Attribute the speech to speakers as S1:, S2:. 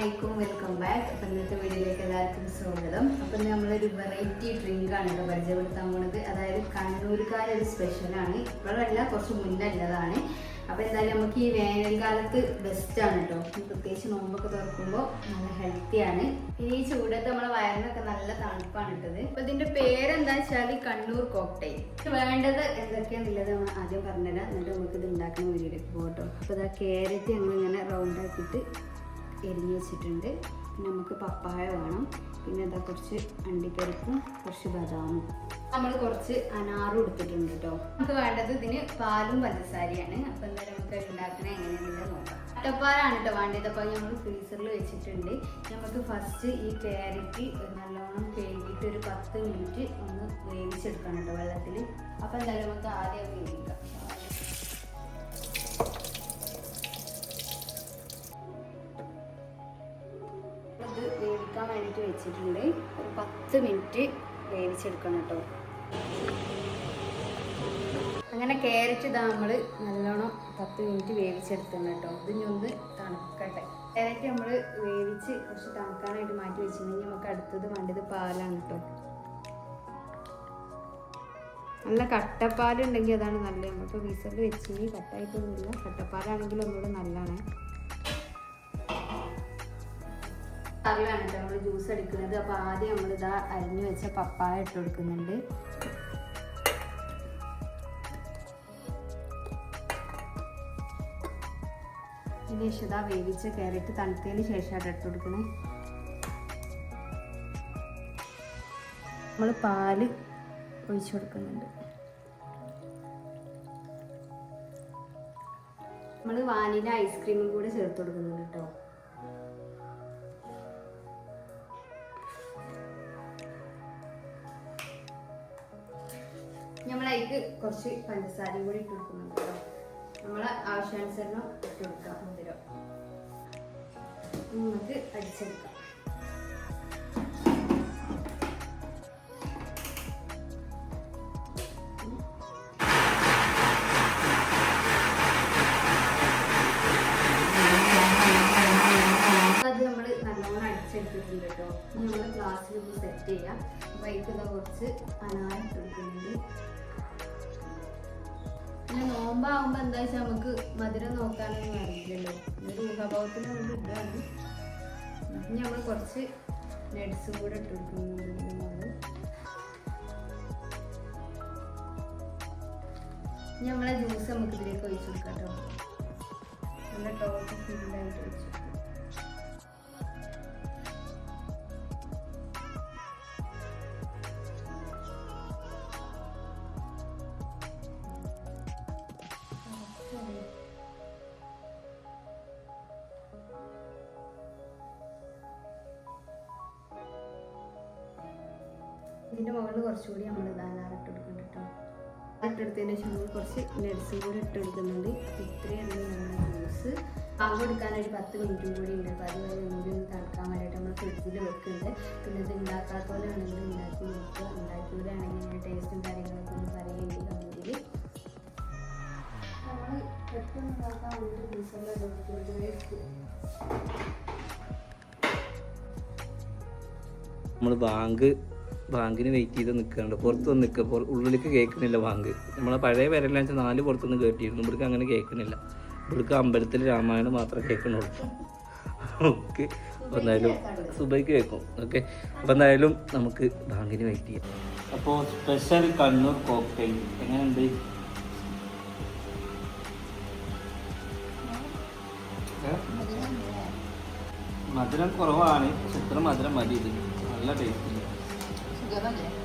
S1: അസ്സാമലൈക്കും welcome back. അപ്പം ഇന്നത്തെ വീഡിയോയിലേക്ക് എല്ലാവർക്കും സ്വാഗതം. അപ്പം നമ്മളൊരു വെറൈറ്റി ഡ്രിങ്കാണ് ഇവിടെ പരിചയപ്പെടുത്താൻ പോണത്. അതായത് കണ്ണൂർക്കാരൊരു സ്പെഷ്യലാണ് ഇപ്പോഴല്ല കുറച്ച് മുന്നല്ലതാണ് അപ്പം എന്തായാലും നമുക്ക് ഈ വേനൽക്കാലത്ത് ബെസ്റ്റാണ് കേട്ടോ. പ്രത്യേകിച്ച് നോമ്പൊക്കെ തുറക്കുമ്പോൾ നല്ല ഹെൽത്തിയാണ് പിന്നെ ഈ ചൂടത്ത് നമ്മളെ വയറിനൊക്കെ നല്ല തണുപ്പാണ് ഇട്ടത് അപ്പം ഇതിന്റെ പേരെന്താ വെച്ചാൽ കണ്ണൂർ കോക്ടെയിൽ വേണ്ടത് എന്തൊക്കെയാണെന്നുള്ളത് നമ്മൾ ആദ്യം പറഞ്ഞുതരാം. എന്നിട്ട് നമുക്ക് ഇത് ഉണ്ടാക്കുന്ന വീഡിയോയിലേക്ക് പോകട്ടോ. അപ്പോൾ ഇതാ ക്യാരറ്റ് ഞങ്ങളിങ്ങനെ റൗണ്ടാക്കിയിട്ട് എരിഞ്ഞ് വെച്ചിട്ടുണ്ട്. നമുക്ക് പപ്പായ വേണം. പിന്നെ ഇതാ കുറച്ച് അണ്ടിപ്പരിപ്പും കുറച്ച് ബദാമും. നമ്മൾ കുറച്ച് അനാറും എടുത്തിട്ടുണ്ട് കേട്ടോ നമുക്ക് വേണ്ടത് ഇതിന് പാലും പഞ്ചസാരയാണ്. അപ്പം എന്തായാലും നമുക്ക് ഉണ്ടാക്കണ എങ്ങനെയാണെന്ന് നോക്കാം. അട്ടപ്പാലാണ് കേട്ടോ വേണ്ടത്. അപ്പോൾ നമ്മൾ ഫ്രീസറിൽ വെച്ചിട്ടുണ്ട്. നമുക്ക് ഫസ്റ്റ് ഈ ക്യാരറ്റ് നല്ലോണം കഴുകിയിട്ട് ഒരു പത്ത് മിനിറ്റ് ഒന്ന് വേവിച്ചെടുക്കണം കേട്ടോ വെള്ളത്തിൽ അപ്പോൾ എന്തായാലും നമുക്ക് ആദ്യം വേവിക്കാം. വേണ്ടിയിട്ട് വെച്ചിട്ടുണ്ട്. ഒരു പത്ത് മിനിറ്റ് വേവിച്ചെടുക്കണം കേട്ടോ. അങ്ങനെ ക്യാരറ്റ് ഇതാ നമ്മൾ നല്ലോണം പത്ത് മിനിറ്റ് വേവിച്ചെടുക്കണം കേട്ടോ. ഇതിനൊന്ന് തണുക്കട്ടെ. ക്യാരറ്റ് നമ്മൾ വേവിച്ച് കുറച്ച് തണുക്കാനായിട്ട് മാറ്റി വെച്ചിട്ടുണ്ടെങ്കിൽ നമുക്ക് അടുത്തത് വേണ്ടത് പാലാണ് കേട്ടോ. നല്ല കട്ടപ്പാലുണ്ടെങ്കിൽ അതാണ് നല്ലത്. നമ്മളിപ്പോൾ വീസറിൽ വെച്ചിനി കട്ടായിട്ടൊന്നുമില്ല. കട്ടപ്പാലാണെങ്കിൽ ഒന്നുകൂടെ നല്ലതാണ്. കറിലാണ് കേട്ടോ നമ്മൾ ജ്യൂസ് എടുക്കുന്നത്. അപ്പോൾ ആദ്യം നമ്മൾ ഇതാ അരിഞ്ഞു വെച്ച പപ്പായ ഇട്ട് കൊടുക്കുന്നുണ്ട്. ഇനി ഇതാ വേവിച്ച ക്യാരറ്റ് തണുത്തതിന് ശേഷമാണ് ഇട്ട് കൊടുക്കണേ. നമ്മൾ പാൽ ഒഴിച്ചു കൊടുക്കുന്നുണ്ട്. നമ്മൾ വാനില ഐസ്ക്രീമും കൂടി ചേർത്ത് കൊടുക്കുന്നുണ്ട് കേട്ടോ. നമ്മളതിലേക്ക് കുറച്ച് പഞ്ചസാരയും കൂടി ഇട്ട് കൊടുക്കുന്നുണ്ട് കേട്ടോ. നമ്മളെ ആവശ്യാനുസരണം ഇട്ട് കൊടുക്കാം മധുരം നമുക്ക് അടിച്ചെടുക്കാം അടിച്ചെടുത്തിട്ടുണ്ട് കേട്ടോ നമ്മൾ ഗ്ലാസ്സിൽ ഇത് സെറ്റ് ചെയ്യാം. വൈകുന്ന കുറച്ച് അനാരം കൊടുക്കുന്നുണ്ട് പിന്നെ നോമ്പാകുമ്പോൾ എന്താ വെച്ചാൽ നമുക്ക് മധുരം നോക്കാനൊന്നും അറിയില്ലല്ലോ. ഒരു ഊഹാഭാവത്തിന് നമുക്ക് ഇതാണ്. ഇനി നമ്മൾ കുറച്ച് നട്സും കൂടെ ഇട്ട് കൊടുക്കുന്നുണ്ട്. നമ്മളെ ജ്യൂസ് നമുക്ക് ഇതിലേക്ക് ഒഴിച്ചു കൊടുക്കാം കേട്ടോ. നല്ല ടോപ്പ് ഫുള്ളായിട്ട് ഒഴിച്ചു ഇതിന്റെ മുകളിൽ കുറച്ചുകൂടി നമ്മൾ ധാരാളം ഇട്ട് കൊടുക്കുന്നുണ്ട് കേട്ടോ ഇട്ടെടുത്തതിന് ശേഷം നമ്മൾ കുറച്ച് നട്സും കൂടി ഇട്ട് കൊടുക്കുന്നുണ്ട് അപ്പോൾ ഇത്രയാണ് നമ്മുടെ ജ്യൂസ് പാൽ കൊടുക്കാനൊരു പത്ത് മിനിറ്റും കൂടി ഉണ്ട്. അപ്പോൾ അതുവരെ ഒന്നുകൂടി ഒന്ന് തണുക്കാൻ വേണ്ടിയിട്ട് നമ്മൾ ഫ്രിഡ്ജിൽ വെക്കുന്നുണ്ട്. പിന്നെ ഇത് ഉണ്ടാക്കാത്ത പോലെ ആണെങ്കിൽ ഉണ്ടാക്കി നോക്കുക. ഉണ്ടാക്കിയവരാണെങ്കിൽ ടേസ്റ്റും കാര്യങ്ങളൊക്കെ ഒന്ന് പറയുകയാണെങ്കിൽ നമ്മൾ പെട്ടെന്ന്
S2: നമ്മൾ ബാങ്ക് ബാങ്കിന് വെയിറ്റ് ചെയ്ത് നിൽക്കുന്നുണ്ട് പുറത്ത് വന്ന് നിൽക്കുക ഉള്ളിലേക്ക് കേൾക്കുന്നില്ല ബാങ്ക്. നമ്മളെ പഴയ പേരെല്ലാം വെച്ചാൽ നാല് പുറത്തുനിന്ന് കേട്ടിരുന്നു. ഇവിടേക്ക് അങ്ങനെ കേൾക്കുന്നില്ല ഇവിടേക്ക് അമ്പലത്തിൽ രാമായണം മാത്രമേ കേൾക്കുന്നുള്ളൂ ഓക്കെ. അപ്പോൾ എന്തായാലും സുബൈക്ക് കേൾക്കും. ഓക്കെ. അപ്പോൾ എന്തായാലും നമുക്ക് ബാങ്കിന് വെയിറ്റ് ചെയ്യാം. അപ്പോൾ സ്പെഷ്യൽ കണ്ണൂർ കോക്ടെയിൽ എങ്ങനെയുണ്ട്? മധുരം കുറവാണ്. പക്ഷെ മധുരം മതി ഇത് നല്ല ടേസ്റ്റ്
S3: కదా